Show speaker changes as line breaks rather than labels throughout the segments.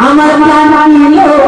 আমার মা তারা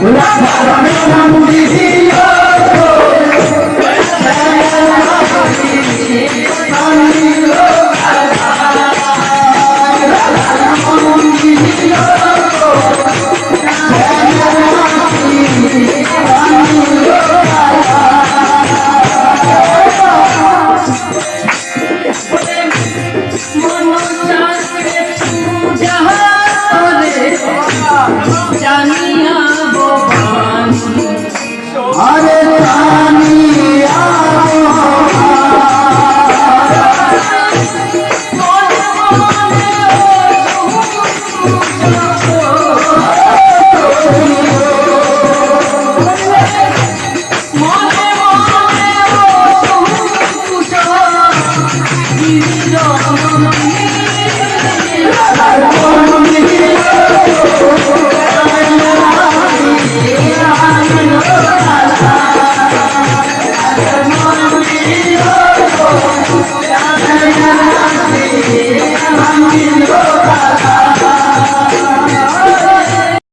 Rabbana Thank you.